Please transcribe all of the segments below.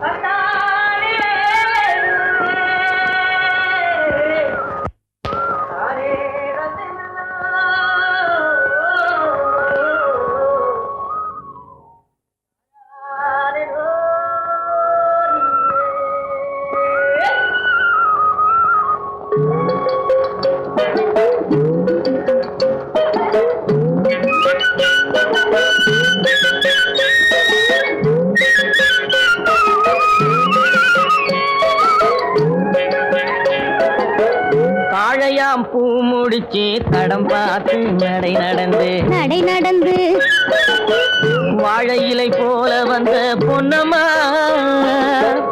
ہاں முடிச்சு தடம் பார்த்து நடை நடந்து. நடை நடந்து. வாழை இலை போல வந்த பொன்னம்மா.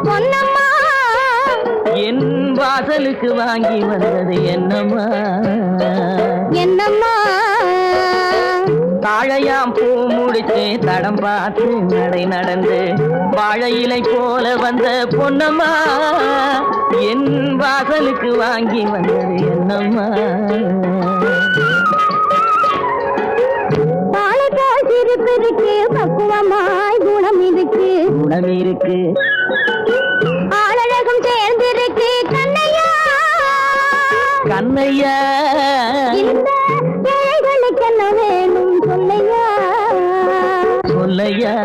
பொன்னம்மா. என் வாசலுக்கு வாங்கி வந்தது என்னம்மா. என்னம்மா. தாழையாம் பூ முடிச்சு தடம் பார்த்து நடை நடந்து வாழை இலை போல வந்த பொன்னம்மா என் வாசலுக்கு வாங்கி வந்தது என்னம்மா. இருக்கு பக்குவமாய் குணம் இருக்கு குணம் இருக்கு. ஆளழகும் சேர்ந்திருக்கு கண்ணையா. கண்ணையா. இந்த ஏழைகளுக்கு என்ன வேணும்? சொல்லையா?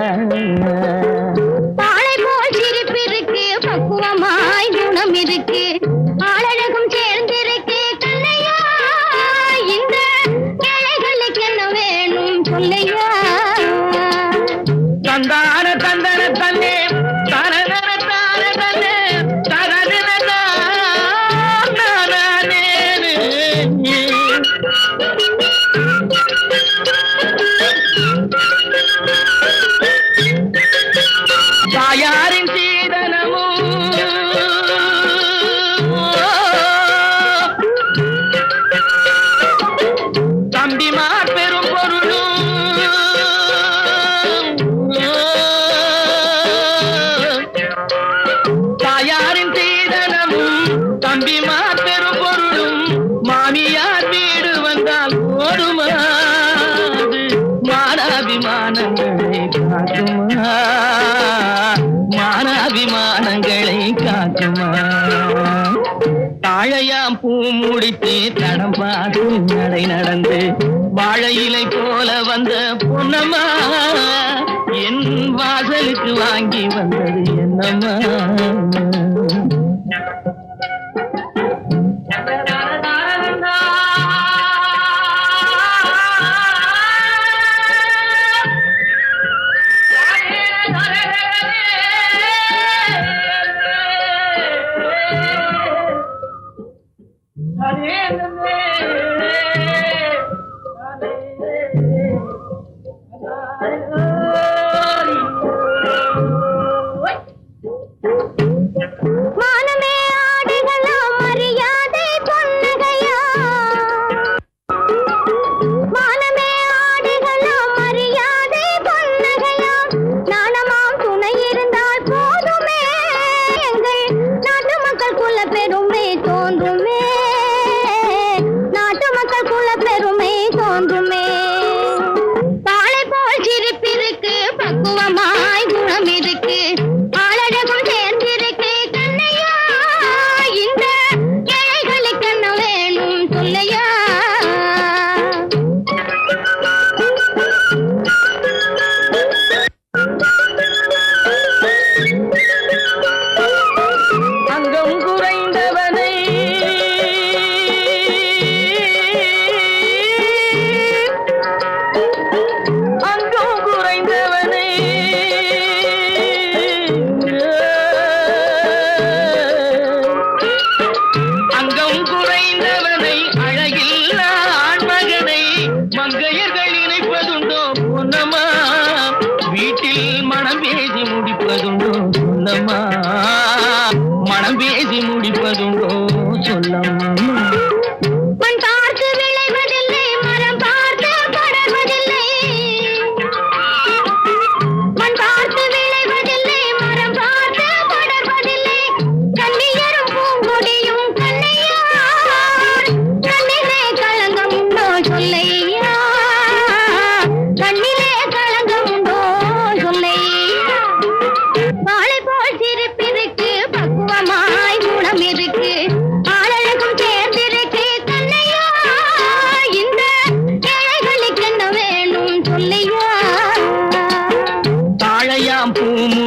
பெரும் பொருளும். தாயாரின் சீதனமும் தம்பிமார் பெரும் பொருளும் மாமியார் வீடு வந்தால் போதுமா? மானாபிமானங்களை காக்குமா? மானாபிமானங்களை காக்குமா? வாழையாம் பூ முடித்து தடம் பார்த்து நடை நடந்து வாழை இலை போல வந்த பொன்னம்மா. என் வாசலுக்கு வாங்கி வந்தது என்னம்மா. மானமே முடிப்பதுண்டோ சொல்லம்மா? மனம் பேசி முடிப்பதுண்டோ சொல்லம்மா?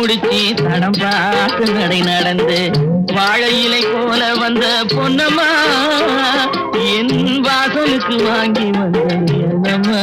தடம் பார்த்து நடை நடந்து வாழை இலை போல வந்த பொன்னம்மா என் வாசலுக்கு வாங்கி வந்தது என்னம்மா